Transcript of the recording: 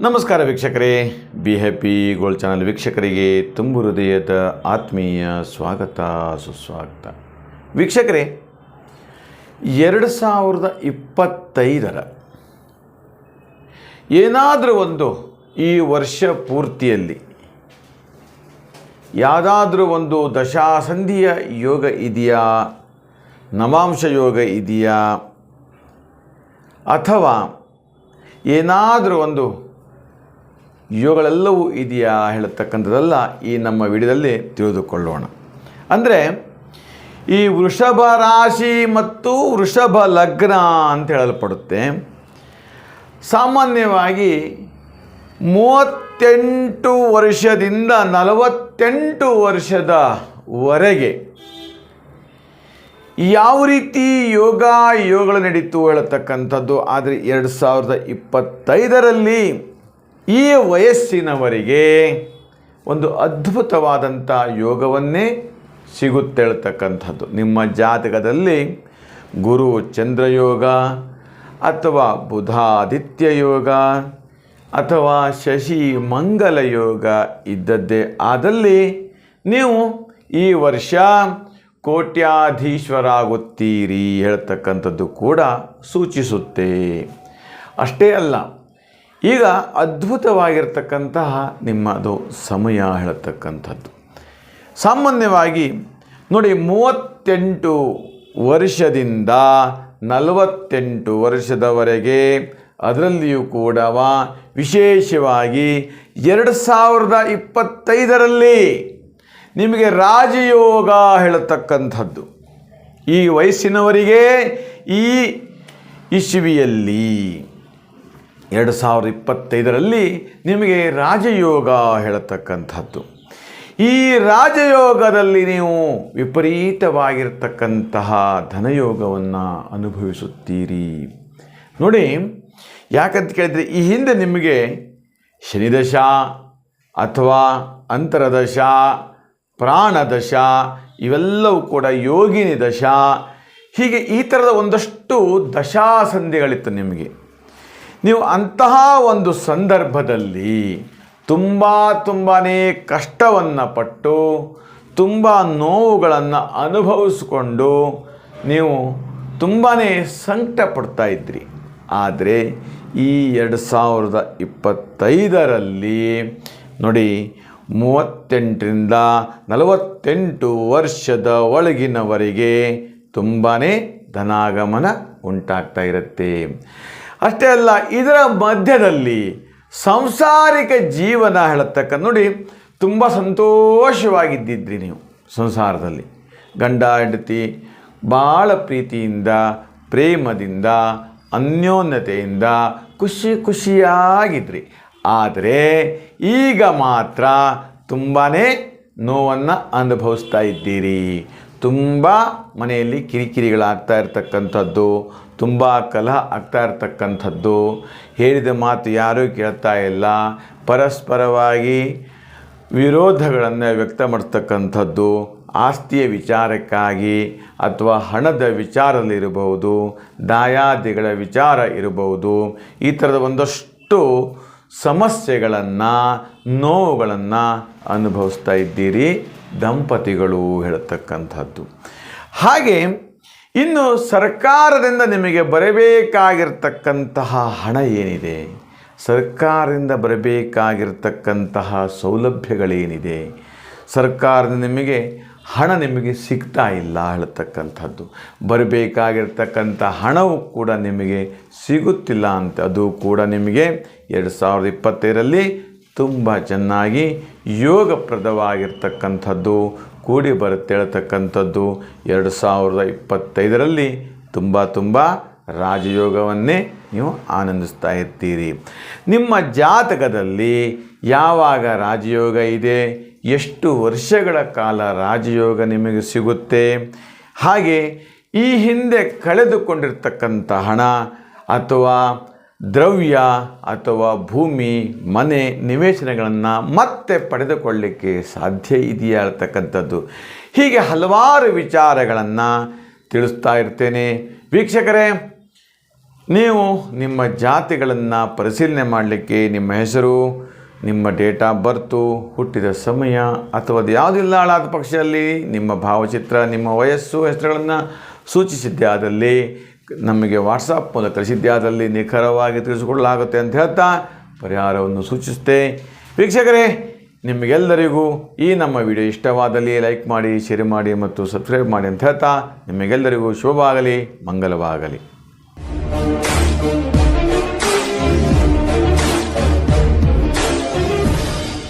ನಮಸ್ಕಾರ ವೀಕ್ಷಕರೇ. Be happy gold channel ವೀಕ್ಷಕರಿಗೆ ತುಂಬು ಹೃದಯದ ಆತ್ಮೀಯ ಸ್ವಾಗತ, ಸುಸ್ವಾಗತ. ವೀಕ್ಷಕರೇ, ಎರಡು ಸಾವಿರದ ಇಪ್ಪತ್ತೈದರ ಏನಾದರೂ ಒಂದು ಈ ವರ್ಷ ಪೂರ್ತಿಯಲ್ಲಿ ಯಾವುದಾದ್ರೂ ಒಂದು ದಶಾಸಂಧಿಯ ಯೋಗ ಇದೆಯಾ? ನವಾಂಶ ಯೋಗ ಇದೆಯಾ? ಅಥವಾ ಏನಾದರೂ ಒಂದು ಯೋಗಗಳೆಲ್ಲವೂ ಇದೆಯಾ ಹೇಳತಕ್ಕಂಥದ್ದೆಲ್ಲ ಈ ನಮ್ಮ ವಿಡಿಯೋದಲ್ಲಿ ತಿಳಿದುಕೊಳ್ಳೋಣ. ಅಂದರೆ ಈ ವೃಷಭ ರಾಶಿ ಮತ್ತು ವೃಷಭ ಲಗ್ನ ಅಂತ ಹೇಳಲ್ಪಡುತ್ತೆ. ಸಾಮಾನ್ಯವಾಗಿ ಮೂವತ್ತೆಂಟು ವರ್ಷದಿಂದ ನಲವತ್ತೆಂಟು ವರ್ಷದವರೆಗೆ ಯಾವ ರೀತಿ ಯೋಗ ಯೋಗಗಳು ನಡೀತು ಹೇಳತಕ್ಕಂಥದ್ದು, ಆದರೆ ಎರಡು ಸಾವಿರದ ಇಪ್ಪತ್ತೈದರಲ್ಲಿ ಈ ವಯಸ್ಸಿನವರಿಗೆ ಒಂದು ಅದ್ಭುತವಾದಂಥ ಯೋಗವನ್ನೇ ಸಿಗುತ್ತೇಳ್ತಕ್ಕಂಥದ್ದು ನಿಮ್ಮ ಜಾತಕದಲ್ಲಿ ಗುರು ಚಂದ್ರಯೋಗ ಅಥವಾ ಬುಧಾದಿತ್ಯ ಯೋಗ ಅಥವಾ ಶಶಿ ಮಂಗಲ ಯೋಗ ಇದ್ದದ್ದೇ ಆದಲ್ಲಿ ನೀವು ಈ ವರ್ಷ ಕೋಟ್ಯಾಧೀಶ್ವರಾಗುತ್ತೀರಿ ಹೇಳ್ತಕ್ಕಂಥದ್ದು ಕೂಡ ಸೂಚಿಸುತ್ತೆ. ಅಷ್ಟೇ ಅಲ್ಲ, ಈಗ ಅದ್ಭುತವಾಗಿರ್ತಕ್ಕಂತಹ ನಿಮ್ಮದು ಸಮಯ ಹೇಳ್ತಕ್ಕಂಥದ್ದು. ಸಾಮಾನ್ಯವಾಗಿ ನೋಡಿ ಮೂವತ್ತೆಂಟು ವರ್ಷದಿಂದ ನಲವತ್ತೆಂಟು ವರ್ಷದವರೆಗೆ ಅದರಲ್ಲಿಯೂ ಕೂಡ ವಿಶೇಷವಾಗಿ ಎರಡು ಸಾವಿರದ ಇಪ್ಪತ್ತೈದರಲ್ಲಿ ನಿಮಗೆ ರಾಜಯೋಗ ಹೇಳತಕ್ಕಂಥದ್ದು. ಈ ವಯಸ್ಸಿನವರಿಗೆ ಈ ಇಸುವಿಯಲ್ಲಿ ಎರಡು ಸಾವಿರದ ಇಪ್ಪತ್ತೈದರಲ್ಲಿ ನಿಮಗೆ ರಾಜಯೋಗ ಹೇಳತಕ್ಕಂಥದ್ದು. ಈ ರಾಜಯೋಗದಲ್ಲಿ ನೀವು ವಿಪರೀತವಾಗಿರ್ತಕ್ಕಂತಹ ಧನಯೋಗವನ್ನು ಅನುಭವಿಸುತ್ತೀರಿ. ನೋಡಿ, ಯಾಕಂತ ಕೇಳಿದರೆ ಈ ಹಿಂದೆ ನಿಮಗೆ ಶನಿದಶ ಅಥವಾ ಅಂತರದಶ, ಪ್ರಾಣದಶ, ಇವೆಲ್ಲವೂ ಕೂಡ ಯೋಗಿನಿ ದಶ, ಹೀಗೆ ಈ ಥರದ ಒಂದಷ್ಟು ದಶಾಸಂಧಿಗಳಿತ್ತು ನಿಮಗೆ. ನೀವು ಅಂತಹ ಒಂದು ಸಂದರ್ಭದಲ್ಲಿ ತುಂಬ ತುಂಬಾ ಕಷ್ಟವನ್ನು ಪಟ್ಟು, ತುಂಬ ನೋವುಗಳನ್ನು ಅನುಭವಿಸಿಕೊಂಡು ನೀವು ತುಂಬಾ ಸಂಕಟ ಪಡ್ತಾ ಇದ್ರಿ. ಆದರೆ ಈ ಎರಡು ಸಾವಿರದ ಇಪ್ಪತ್ತೈದರಲ್ಲಿ ನೋಡಿ ಮೂವತ್ತೆಂಟರಿಂದ ನಲವತ್ತೆಂಟು ವರ್ಷದ ಒಳಗಿನವರೆಗೆ ತುಂಬಾ ಧನಾಗಮನ ಉಂಟಾಗ್ತಾ ಇರುತ್ತೆ. ಅಷ್ಟೇ ಅಲ್ಲ, ಇದರ ಮಧ್ಯದಲ್ಲಿ ಸಂಸಾರಿಕ ಜೀವನ ಹೇಳತಕ್ಕ ನೋಡಿ ತುಂಬ ಸಂತೋಷವಾಗಿದ್ದಿದ್ರಿ ನೀವು ಸಂಸಾರದಲ್ಲಿ. ಗಂಡ, ಹೆಂಡತಿ ಭಾಳ ಪ್ರೀತಿಯಿಂದ, ಪ್ರೇಮದಿಂದ ಅನ್ಯೋನ್ಯತೆಯಿಂದ ಖುಷಿ ಖುಷಿಯಾಗಿದ್ರಿ. ಆದರೆ ಈಗ ಮಾತ್ರ ತುಂಬಾ ನೋವನ್ನು ಅನುಭವಿಸ್ತಾ ಇದ್ದೀರಿ. ತುಂಬ ಮನೆಯಲ್ಲಿ ಕಿರಿಕಿರಿಗಳಾಗ್ತಾ ಇರ್ತಕ್ಕಂಥದ್ದು, ತುಂಬ ಕಲಹ ಆಗ್ತಾ ಇರ್ತಕ್ಕಂಥದ್ದು. ಹೇಳಿದ ಮಾತು ಯಾರೂ ಕೇಳ್ತಾ ಇಲ್ಲ. ಪರಸ್ಪರವಾಗಿ ವಿರೋಧಗಳನ್ನು ವ್ಯಕ್ತ ಮಾಡ್ತಕ್ಕಂಥದ್ದು ಆಸ್ತಿಯ ವಿಚಾರಕ್ಕಾಗಿ ಅಥವಾ ಹಣದ ವಿಚಾರದಲ್ಲಿರಬಹುದು ದಾಯಾದಿಗಳ ವಿಚಾರ ಇರಬಹುದು, ಈ ಥರದ ಒಂದಷ್ಟು ಸಮಸ್ಯೆಗಳನ್ನು, ನೋವುಗಳನ್ನು ಅನುಭವಿಸ್ತಾ ಇದ್ದೀರಿ ದಂಪತಿಗಳು ಹೇಳತಕ್ಕಂಥದ್ದು. ಹಾಗೆ ಇನ್ನು ಸರ್ಕಾರದಿಂದ ನಿಮಗೆ ಬರಬೇಕಾಗಿರ್ತಕ್ಕಂತಹ ಹಣ ಏನಿದೆ? ಸರ್ಕಾರದಿಂದ ಬರಬೇಕಾಗಿರ್ತಕ್ಕಂತಹ ಸೌಲಭ್ಯಗಳೇನಿದೆ? ಸರ್ಕಾರದಿಂದ ನಿಮಗೆ ಹಣ ನಿಮಗೆ ಸಿಗ್ತಾ ಇಲ್ಲ ಹೇಳ್ತಕ್ಕಂಥದ್ದು. ಬರಬೇಕಾಗಿರ್ತಕ್ಕಂಥ ಹಣವು ಕೂಡ ನಿಮಗೆ ಸಿಗುತ್ತಿಲ್ಲ ಅಂತ ಅದು ಕೂಡ ನಿಮಗೆ ಎರಡು ಸಾವಿರದ ಇಪ್ಪತ್ತೈದರಲ್ಲಿ ತುಂಬ ಚೆನ್ನಾಗಿ ಯೋಗಪ್ರದವಾಗಿರ್ತಕ್ಕಂಥದ್ದು ಕೂಡಿ ಬರುತ್ತೆ ಹೇಳ್ತಕ್ಕಂಥದ್ದು. ಎರಡು ಸಾವಿರದ ಇಪ್ಪತ್ತೈದರಲ್ಲಿ ತುಂಬ ತುಂಬ ರಾಜಯೋಗವನ್ನೇ ನೀವು ಆನಂದಿಸ್ತಾ ಇರ್ತೀರಿ. ನಿಮ್ಮ ಜಾತಕದಲ್ಲಿ ಯಾವಾಗ ರಾಜಯೋಗ ಇದೆ? ಎಷ್ಟು ವರ್ಷಗಳ ಕಾಲ ರಾಜಯೋಗ ನಿಮಗೆ ಸಿಗುತ್ತೆ? ಹಾಗೆ ಈ ಹಿಂದೆ ಕಳೆದುಕೊಂಡಿರ್ತಕ್ಕಂಥ ಹಣ ಅಥವಾ ದ್ರವ್ಯ ಅಥವಾ ಭೂಮಿ, ಮನೆ, ನಿವೇಶನಗಳನ್ನು ಮತ್ತೆ ಪಡೆದುಕೊಳ್ಳಿಕ್ಕೆ ಸಾಧ್ಯ ಇದೆಯಾ ಇರ್ತಕ್ಕಂಥದ್ದು ಹೀಗೆ ಹಲವಾರು ವಿಚಾರಗಳನ್ನು ತಿಳಿಸ್ತಾ ಇರ್ತೇನೆ. ವೀಕ್ಷಕರೇ ನೀವು ನಿಮ್ಮ ಜಾತಿಗಳನ್ನು ಪರಿಶೀಲನೆ ಮಾಡಲಿಕ್ಕೆ ನಿಮ್ಮ ಹೆಸರು, ನಿಮ್ಮ ಡೇಟ್ ಆಫ್ ಬರ್ತು, ಹುಟ್ಟಿದ ಸಮಯ ಅಥವಾ ಅದು ಯಾವುದಿಲ್ಲ ಹಾಳಾದ ಪಕ್ಷದಲ್ಲಿ ನಿಮ್ಮ ಭಾವಚಿತ್ರ, ನಿಮ್ಮ ವಯಸ್ಸು, ಹೆಸರುಗಳನ್ನು ಸೂಚಿಸಿದ್ದೇ ಆದಲ್ಲಿ ನಮಗೆ ವಾಟ್ಸಪ್ ಮೂಲಕ ಕಳಿಸಿದ್ದೇ ಆದಲ್ಲಿ ನಿಖರವಾಗಿ ತಿಳಿಸಿಕೊಡಲಾಗುತ್ತೆ ಅಂತ ಹೇಳ್ತಾ ಪರಿಹಾರವನ್ನು ಸೂಚಿಸುತ್ತೆ. ವೀಕ್ಷಕರೇ, ನಿಮಗೆಲ್ಲರಿಗೂ ಈ ನಮ್ಮ ವಿಡಿಯೋ ಇಷ್ಟವಾದಲ್ಲಿ ಲೈಕ್ ಮಾಡಿ, ಶೇರ್ ಮಾಡಿ ಮತ್ತು ಸಬ್ಸ್ಕ್ರೈಬ್ ಮಾಡಿ ಅಂತ ಹೇಳ್ತಾ ನಿಮಗೆಲ್ಲರಿಗೂ ಶುಭವಾಗಲಿ, ಮಂಗಲವಾಗಲಿ.